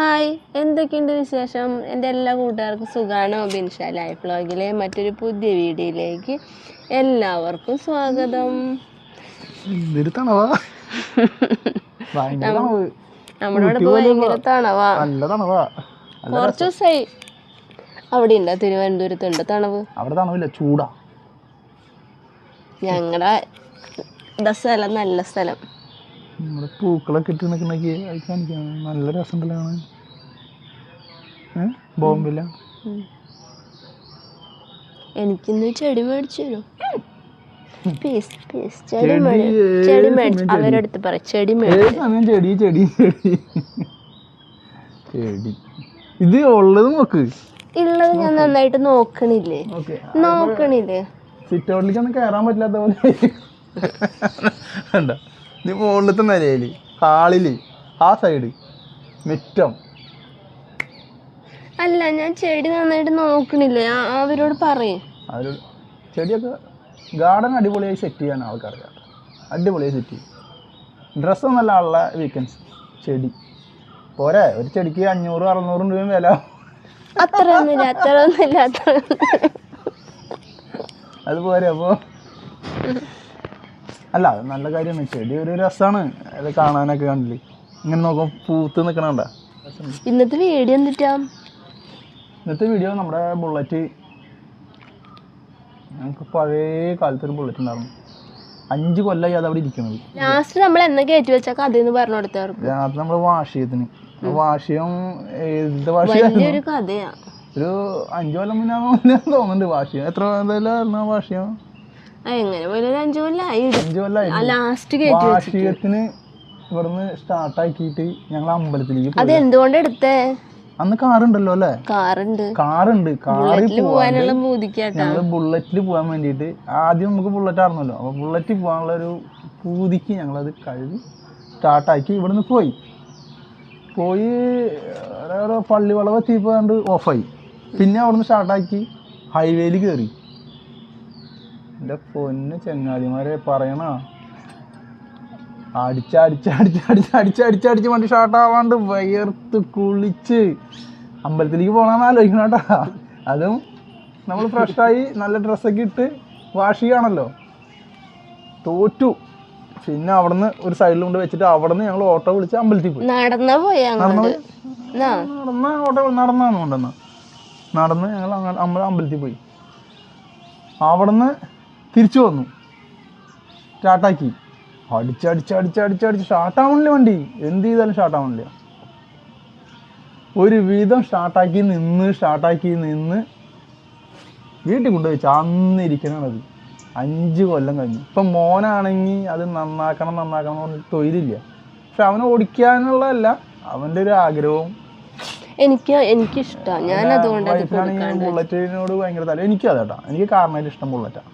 Hi. എന്തൊക്കെയുണ്ട് വിശേഷം? എന്റെ എല്ലാ കൂട്ടുകാർക്കും സുഖമാണ് ബിൻഷ ലൈഫ് വ്ളോഗിലെ മറ്റൊരു പുതിയ വീഡിയോയിലേക്ക് എല്ലാവർക്കും സ്വാഗതം. നമ്മുടെ ഇവിടെ ഭയങ്കര തണവാ. കുറച്ച് ദിവസമായി അവിടെ ഉണ്ടോ തിരുവനന്തപുരത്ത്? ഉണ്ട് തണവ്? അവിടെ തണവില്ല ചൂടാ. ഞങ്ങളുടെ സ്ഥലം നല്ല സ്ഥലം. നമ്മുടെ പൂക്കളൊക്കെ ഇട്ട് നിൽക്കണൊക്കെ അത് കാണിക്കാൻ നല്ല രസമുണ്ടല്ലോ കാണാൻ ബോംബില്ല എനിക്കിന്ന് ചെടി മേടിച്ചു തരും പീസ് പീസ്. ചെടി ചെടി, മേടിച്ചു? പറ ചെടി മേടിച്ചു. ചെടി ചെടി ചെടി? ഇത് ഉള്ളത് നോക്ക്. ഉള്ളത് ഞാൻ നന്നായിട്ട് നോക്കണില്ലേ? നോക്കണില്ലേ? സിറ്റ് ഒന്നും കയറാൻ പറ്റില്ലാത്ത പോലെ. നീ മുകളിലത്തെ നിലയിൽ ഹാളിൽ ആ സൈഡ് മിറ്റം. അല്ല ഞാൻ ചെടി നന്നായിട്ട് നോക്കണില്ലേ? ആ- അവരോട് പറയും. അവർ ചെടിയൊക്കെ ഗാർഡൻ അടിപൊളിയായി സെറ്റ് ചെയ്യാൻ ആൾക്കറിയാം അടിപൊളിയായി സെറ്റ് ചെയ്യും. ഡ്രസ്സ് നല്ല ആളുള്ള വീക്കൻസ് ചെടി. പോരെ ഒരു ചെടിക്ക് അഞ്ഞൂറ് അറുന്നൂറും രൂപയും വില. അത്ര ഒന്നുമില്ല അത്ര ഒന്നുമില്ല അത്ര ഒന്നുമില്ല. അത് പോരെ അപ്പോൾ അല്ല അത് നല്ല കാര്യമാണ്. ചെടി ഒരു രസമാണ് അത് കാണാനൊക്കെ കണ്ടില്ലേ? ഇങ്ങനെ നോക്കുമ്പോൾ പൂത്ത് നിൽക്കണണ്ട ഇന്നത്തെ വീഡിയോ എന്തിട്ടാ? ഇന്നത്തെ വീഡിയോ നമ്മുടെ ബുള്ളറ്റ് ഞങ്ങൾക്ക് പഴയ കാലത്ത് ഒരു ബുള്ളറ്റ് ഉണ്ടായിരുന്നു. അഞ്ച് കൊല്ലമായി അത് അവിടെ ഇരിക്കുന്നത് ലാസ്റ്റ് നമ്മൾ എന്നാ കയറ്റി വെച്ച അതിന്ന് പറഞ്ഞു കൊടുത്തവർക്ക് അത് നമ്മൾ വാർഷികത്തിന് വാർഷികം ഏത് വാർഷികം വലിയൊരു കഥയാ. ഒരു അഞ്ചു കൊല്ലം മുന്നേ തോന്നുന്നുണ്ട് വാഷിയം എത്ര എന്തായാലും ആ, എങ്ങനെ പോലെ ഒരു അഞ്ചു കൊല്ലായി അഞ്ചു ലാസ്റ്റ് കയറ്റി വെച്ചു വാർഷികത്തിന് ഇവിടുന്ന് സ്റ്റാർട്ടാക്കിയിട്ട് ഞങ്ങൾ അമ്പലത്തിലേക്ക് അത് പോയി. എന്തുകൊണ്ട് എടുത്തേ? അന്ന് കാറുണ്ടല്ലോ അല്ലേ? കാറുണ്ട്. കാറുണ്ട്. കാറിൽ ബുള്ളറ്റിൽ പോവാൻ പോവാനുള്ള ബൂതിക്കാട്ടാ ഞങ്ങൾ ബുള്ളറ്റിൽ പോകാൻ വേണ്ടിയിട്ട് ആദ്യം നമുക്ക് ബുള്ളറ്റ് ആയിരുന്നല്ലോ. അപ്പോൾ ബുള്ളറ്റിൽ പോകാനുള്ള ഒരു പൂതിക്ക് ഞങ്ങളത് കഴുകി സ്റ്റാർട്ടാക്കി ഇവിടുന്ന് പോയി. പോയി പള്ളി വളവ് എത്തിയപ്പോണ്ട് ഓഫായി പിന്നെ അവിടുന്ന് സ്റ്റാർട്ടാക്കി ഹൈവേയിൽ കയറി എന്റെ പൊന്ന് ചങ്ങാതിമാരെ പറയണ? അടിച്ചടിച്ചടിച്ചടിച്ചടിച്ചടിച്ചടിച്ച് അടിച്ച് അടിച്ച് അടിച്ച് അടിച്ച് അടിച്ച് അടിച്ച് വണ്ടി ഷാർട്ടാവാണ്ട് വയർത്ത് കുളിച്ച് അമ്പലത്തിലേക്ക് പോകണമെന്ന് ആലോചിക്കണം കേട്ടാ. അതും നമ്മൾ ഫ്രഷായി നല്ല ഡ്രസ്സൊക്കെ ഇട്ട് വാഷ് ചെയ്യാണല്ലോ തോറ്റു. പിന്നെ അവിടുന്ന് ഒരു സൈഡിൽ കൊണ്ട് വെച്ചിട്ട് അവിടുന്ന് ഞങ്ങൾ ഓട്ടോ വിളിച്ച് അമ്പലത്തിൽ പോയി. നടന്നാ പോയി നടന്ന ഓട്ടോ നടന്നാണ് കൊണ്ടുവന്ന നടന്ന് ഞങ്ങൾ അമ്പലത്തിൽ പോയി. അവിടുന്ന് തിരിച്ചു വന്നു. സ്റ്റാർട്ടാക്കി അടിച്ച് അടിച്ച് അടിച്ച് സ്റ്റാർട്ടാവണില്ല വണ്ടി? എന്ത് ചെയ്താലും സ്റ്റാർട്ടാവണില്ല ഒരു വിധം സ്റ്റാർട്ടാക്കി നിന്ന് സ്റ്റാർട്ടാക്കി നിന്ന് വീട്ടിൽ കൊണ്ടുപോയി അത്. അഞ്ച് കൊല്ലം കഴിഞ്ഞു. ഇപ്പം മോനാണെങ്കിൽ അത് നന്നാക്കണം നന്നാക്കണം എന്ന് പറഞ്ഞിട്ട് തൊഴിലില്ല. പക്ഷെ അവനെ ഓടിക്കാനുള്ളതല്ല അവന്റെ ഒരു ആഗ്രഹവും. എനിക്ക് എനിക്കിഷ്ടമാണ് ഞാൻ അതുകൊണ്ട് ബുള്ളറ്റിനോട് ഭയങ്കര താല്പര്യം. എനിക്കും എനിക്ക് കാരണമായിട്ട് ഇഷ്ടം ബുള്ളറ്റാണ്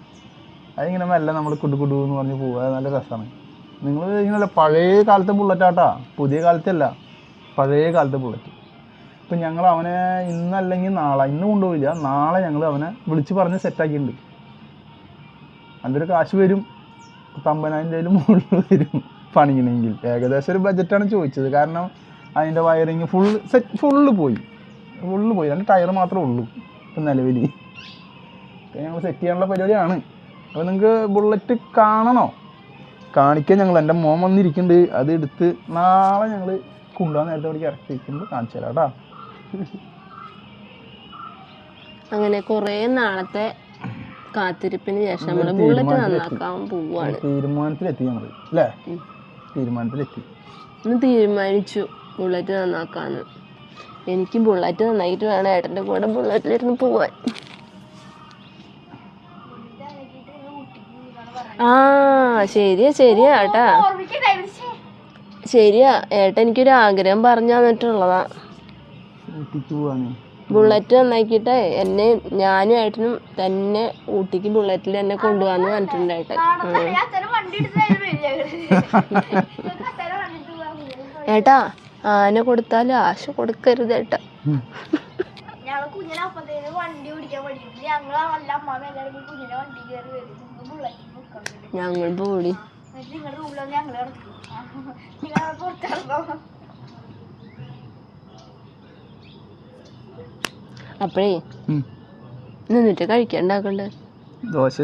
അതിങ്ങനെ മെല്ലെ നമ്മൾ കുടു കുടു എന്ന് പറഞ്ഞ് പോവുക നല്ല രസമാണ് നിങ്ങൾ ഇങ്ങനെ പഴയ കാലത്തെ ബുള്ളറ്റാട്ടാ പുതിയ കാലത്തല്ല. പഴയ കാലത്തെ ബുള്ളറ്റ് ഇപ്പം ഞങ്ങൾ അവനെ ഇന്നല്ലെങ്കിൽ നാളെ ഇന്ന് കൊണ്ടുപോയില്ല നാളെ ഞങ്ങൾ അവനെ വിളിച്ച് പറഞ്ഞ് സെറ്റാക്കിയിട്ടുണ്ട് അതിന്റെ ഒരു കാശ് വരും. പത്തമ്പതിനായിരം രൂപയിൽ മുകളിൽ വരും പണിയണമെങ്കിൽ ഏകദേശം ഒരു ബജറ്റാണ് ചോദിച്ചത്. കാരണം അതിന്റെ വയറിങ് ഫുൾ സെറ്റ് ഫുള്ള് പോയി. ഫുള്ള് പോയി. രണ്ട് ടയർ മാത്രമേ ഉള്ളൂ ഇപ്പം നിലവിൽ ഞങ്ങൾ സെറ്റ് ചെയ്യാനുള്ള പരിപാടിയാണ്. അപ്പോൾ നിങ്ങൾക്ക് ബുള്ളറ്റ് കാണണോ? കാണിക്കാൻ ഞങ്ങൾ എന്റെ മോൻ വന്നിരിക്കുന്നുണ്ട്. അത് എടുത്ത് നാളെ ഞങ്ങൾ കൊണ്ടുപോകാൻ നേരത്തെ അവിടേക്ക് ഇറക്കി വയ്ക്കുമ്പോൾ കാണിച്ചു തരാം കേട്ടോ. അങ്ങനെ കുറേ നാളത്തെ കാത്തിരിപ്പിന് ശേഷം നമ്മൾ ബുള്ളറ്റ് നന്നാക്കാൻ പോവാണ്. തീരുമാനത്തിലെത്തി ഞങ്ങൾ അല്ലേ. തീരുമാനത്തിലെത്തി. ഇന്ന് തീരുമാനിച്ചു ബുള്ളറ്റ് നന്നാക്കാന്ന്. എനിക്ക് ബുള്ളറ്റ് നന്നായിട്ട് വേണം. ഏട്ടന്റെ കൂടെ ബുള്ളറ്റിലിരുന്ന് പോവാൻ. ആ ശരിയാ ശരിയാ ഏട്ടാ. ശരിയാ ഏട്ടൻ എനിക്കൊരു ആഗ്രഹം പറഞ്ഞു തന്നിട്ടുള്ളതാ. ബുള്ളറ്റ് നന്നാക്കിയിട്ട് എന്നെ ഞാനും ഏട്ടനും തന്നെ ഊട്ടിക്ക് ബുള്ളറ്റിൽ എന്നെ കൊണ്ടുപോകാന്ന് പറഞ്ഞിട്ടുണ്ട് ഏട്ടൻ. ഏട്ടാ. ആന കൊടുത്താലും ആശ കൊടുക്കരുത് ഏട്ടാ. ഞങ്ങൾ കുഞ്ഞിനപ്പത്തേന് വണ്ടി ഓടിക്കാൻ പഠിക്കും. ഞങ്ങൾ അല്ല അമ്മാമ എല്ലാവരും കുഞ്ഞിനെ വണ്ടി കയറി വരും. നിൽക്കണം ഞങ്ങൾ പോടി അപ്പഴേ. നിന്നിട്ട് കഴിക്കാൻ ഉണ്ടാക്കണ്ടേ? ദോശ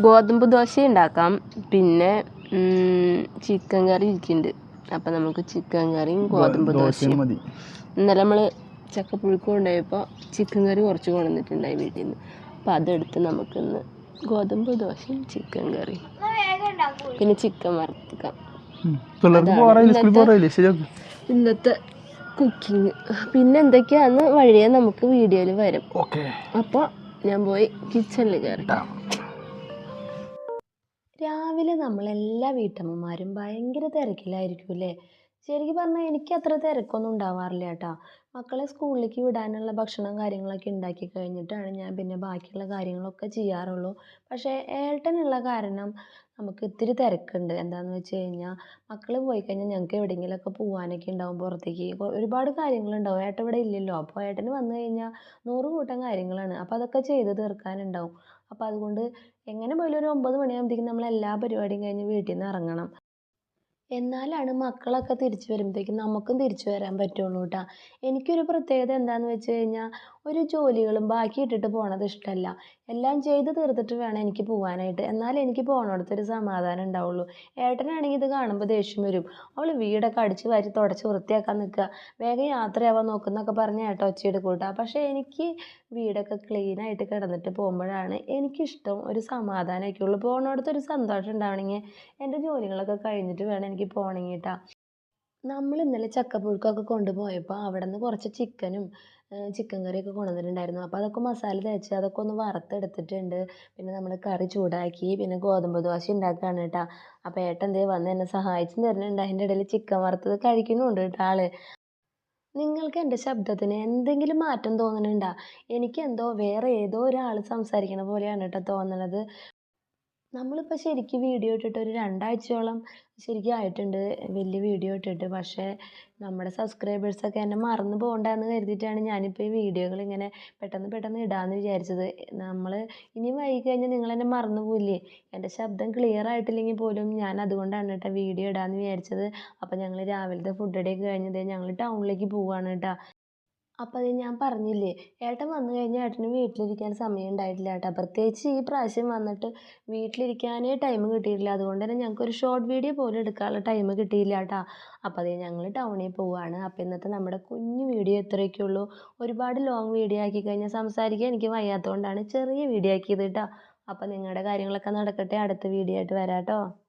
ഗോതമ്പ് ദോശ ഉണ്ടാക്കാം. പിന്നെ ചിക്കൻ കറി ഇരിക്കുന്നുണ്ട്. അപ്പം നമുക്ക് ചിക്കൻ കറിയും ഗോതമ്പ് ദോശയും ദോശയും. മതി. ഇന്നലെ നമ്മൾ ചക്കപ്പുഴുക്ക് കൊണ്ടുപോയപ്പോൾ ചിക്കൻ കറി കുറച്ച് കൊണ്ടുവന്നിട്ടുണ്ടായി വീട്ടിൽ നിന്ന് അപ്പം അതെടുത്ത് നമുക്കിന്ന് ഗോതമ്പ് ദോശയും ചിക്കൻ ഉണ്ടാക്കൂ. പിന്നെ ചിക്കൻ സ്കൂളിൽ ഇന്നത്തെ- കുക്കിങ് കുക്കിംഗ് പിന്നെ എന്തൊക്കെയാന്ന് വഴിയെ നമുക്ക് വീഡിയോയിൽ വരും. അപ്പൊ അപ്പോൾ ഞാൻ പോയി കിച്ചണിൽ കയറി രാവിലെ നമ്മളെല്ലാ വീട്ടമ്മമാരും ഭയങ്കര തിരക്കിലായിരിക്കും അല്ലേ? ശരിക്കും പറഞ്ഞാൽ എനിക്ക് അത്ര തിരക്കൊന്നും ഉണ്ടാവാറില്ല കേട്ടോ മക്കളെ സ്കൂളിലേക്ക് വിടാനുള്ള ഭക്ഷണം കാര്യങ്ങളൊക്കെ ഉണ്ടാക്കി കഴിഞ്ഞിട്ടാണ് ഞാൻ പിന്നെ ബാക്കിയുള്ള കാര്യങ്ങളൊക്കെ ചെയ്യാറുള്ളൂ. പക്ഷേ ഏട്ടനുള്ള കാരണം നമുക്ക് ഇത്തിരി തിരക്കുണ്ട്. എന്താണെന്ന് വെച്ച് കഴിഞ്ഞാൽ മക്കൾ പോയി കഴിഞ്ഞാൽ ഞങ്ങൾക്ക് എവിടെയെങ്കിലുമൊക്കെ പോകാനൊക്കെ ഉണ്ടാവും പുറത്തേക്ക്. ഒരുപാട് കാര്യങ്ങളുണ്ടാവും. ഏട്ടൻ ഇവിടെ ഇല്ലല്ലോ. അപ്പോൾ ഏട്ടന് വന്നു കഴിഞ്ഞാൽ നൂറ് കൂട്ടം കാര്യങ്ങളാണ്. അപ്പോൾ അതൊക്കെ ചെയ്ത് തീർക്കാനുണ്ടാവും. അപ്പോൾ അതുകൊണ്ട് എങ്ങനെ പോയാലും ഒരു ഒമ്പത് മണിയാകുമ്പോഴത്തേക്കും നമ്മൾ എല്ലാ പരിപാടിയും കഴിഞ്ഞ് വീട്ടിൽ നിന്ന് ഇറങ്ങണം. എന്നാലാണ് മക്കളൊക്കെ തിരിച്ചു വരുമ്പോഴത്തേക്കും നമുക്കും തിരിച്ചു വരാൻ പറ്റുള്ളൂ കേട്ടോ എനിക്കൊരു പ്രത്യേകത എന്താണെന്ന് വെച്ച് കഴിഞ്ഞാൽ ഒരു ജോലികളും ബാക്കി ഇട്ടിട്ട് പോണത് ഇഷ്ടമല്ല എല്ലാം ചെയ്ത് തീർത്തിട്ട് വേണം എനിക്ക് പോകാനായിട്ട് എന്നാലേ എനിക്ക് പോകണോടത്തൊരു സമാധാനം ഉണ്ടാവുള്ളൂ. ഏട്ടനാണെങ്കിൽ ഇത് കാണുമ്പോൾ ദേഷ്യം വരും. അവൾ വീടൊക്കെ അടിച്ച് വാരി തുടച്ച് വൃത്തിയാക്കാൻ നിൽക്കുക. വേഗം യാത്രയാവാൻ നോക്കുന്നൊക്കെ പറഞ്ഞ് ഏട്ടൻ ഒച്ചയെടുക്കും കേട്ടോ പക്ഷേ എനിക്ക് വീടൊക്കെ ക്ലീനായിട്ട് കിടന്നിട്ട് പോകുമ്പോഴാണ് എനിക്കിഷ്ടം ഒരു സമാധാനമൊക്കെ ഉള്ളു. പോണോടത്ത് ഒരു സന്തോഷം ഉണ്ടാവണമെങ്കിൽ എന്റെ ജോലികളൊക്കെ കഴിഞ്ഞിട്ട് വേണം എനിക്ക് പോകണമെങ്കിൽ നമ്മൾ ഇന്നലെ ചക്കപ്പുഴുക്കൊക്കെ കൊണ്ടുപോയപ്പോൾ അവിടെ നിന്ന് കുറച്ച് ചിക്കനും ചിക്കൻ കറിയൊക്കെ കൊണ്ടുവന്നിട്ടുണ്ടായിരുന്നു. അപ്പോൾ അതൊക്കെ മസാല തേച്ച് അതൊക്കെ ഒന്ന് വറുത്തെടുത്തിട്ടുണ്ട്. പിന്നെ നമ്മൾ കറി ചൂടാക്കി പിന്നെ ഗോതമ്പ് ദോശ ഉണ്ടാക്കുകയാണ് കേട്ടോ. അപ്പോൾ ഏട്ടൻ ദേ വന്ന് എന്നെ സഹായിച്ചു തരുന്നുണ്ട്. അതിന്റെ ഇടയിൽ ചിക്കൻ വറുത്തത് കഴിക്കുന്നുണ്ട് കേട്ടോ ആൾ. നിങ്ങൾക്ക് എന്റെ ശബ്ദത്തിന് എന്തെങ്കിലും മാറ്റം തോന്നുന്നുണ്ടോ? എനിക്കെന്തോ വേറെ ഏതോ ഒരാൾ സംസാരിക്കണ പോലെയാണ് കേട്ടോ തോന്നണത്. നമ്മളിപ്പോൾ ശരിക്കും വീഡിയോ ഇട്ടിട്ട് ഒരു രണ്ടാഴ്ചയോളം ശരിക്കും ആയിട്ടുണ്ട് വലിയ വീഡിയോ ഇട്ടിട്ട്. പക്ഷേ നമ്മുടെ സബ്സ്ക്രൈബേഴ്സൊക്കെ എന്നെ മറന്നു പോകണ്ടെന്ന് കരുതിയിട്ടാണ് ഞാനിപ്പോൾ ഈ വീഡിയോകൾ ഇങ്ങനെ പെട്ടെന്ന് പെട്ടെന്ന് ഇടാമെന്ന് വിചാരിച്ചത്. നമ്മൾ ഇനി വൈകി കഴിഞ്ഞാൽ നിങ്ങൾ എന്നെ മറന്നു പോവില്ലേ? എന്റെ ശബ്ദം ക്ലിയർ ആയിട്ടില്ലെങ്കിൽ പോലും ഞാൻ അതുകൊണ്ടാണ് കേട്ടോ വീഡിയോ ഇടാമെന്ന് വിചാരിച്ചത്. അപ്പോൾ ഞങ്ങൾ രാവിലത്തെ ഫുഡ് ഇടയൊക്കെ കഴിഞ്ഞത് ഞങ്ങൾ ടൗണിലേക്ക് പോവുകയാണ് കേട്ടോ. അപ്പോൾ അത് ഞാൻ പറഞ്ഞില്ലേ ഏട്ടൻ വന്നു കഴിഞ്ഞാൽ ഏട്ടന് വീട്ടിലിരിക്കാൻ സമയം ഉണ്ടായിട്ടില്ല കേട്ടോ. പ്രത്യേകിച്ച് ഈ പ്രാവശ്യം വന്നിട്ട് വീട്ടിലിരിക്കാനേ ടൈം കിട്ടിയിട്ടില്ല. അതുകൊണ്ട് തന്നെ ഞങ്ങൾക്ക് ഒരു ഷോർട്ട് വീഡിയോ പോലും എടുക്കാനുള്ള ടൈം കിട്ടിയില്ല കേട്ടോ. അപ്പോൾ അതേ ഞങ്ങൾ ടൗണിൽ പോവുകയാണ് അപ്പോൾ ഇന്നത്തെ നമ്മുടെ കുഞ്ഞു വീഡിയോ ഇത്രയൊക്കെ ഉള്ളൂ ഒരുപാട് ലോങ് വീഡിയോ ആക്കി കഴിഞ്ഞാൽ സംസാരിക്കാൻ എനിക്ക് വയ്യാത്തതുകൊണ്ടാണ് ചെറിയ വീഡിയോ ആക്കിയത് കേട്ടോ. അപ്പോൾ നിങ്ങളുടെ കാര്യങ്ങളൊക്കെ നടക്കട്ടെ. അടുത്ത വീഡിയോ ആയിട്ട് വരാം കേട്ടോ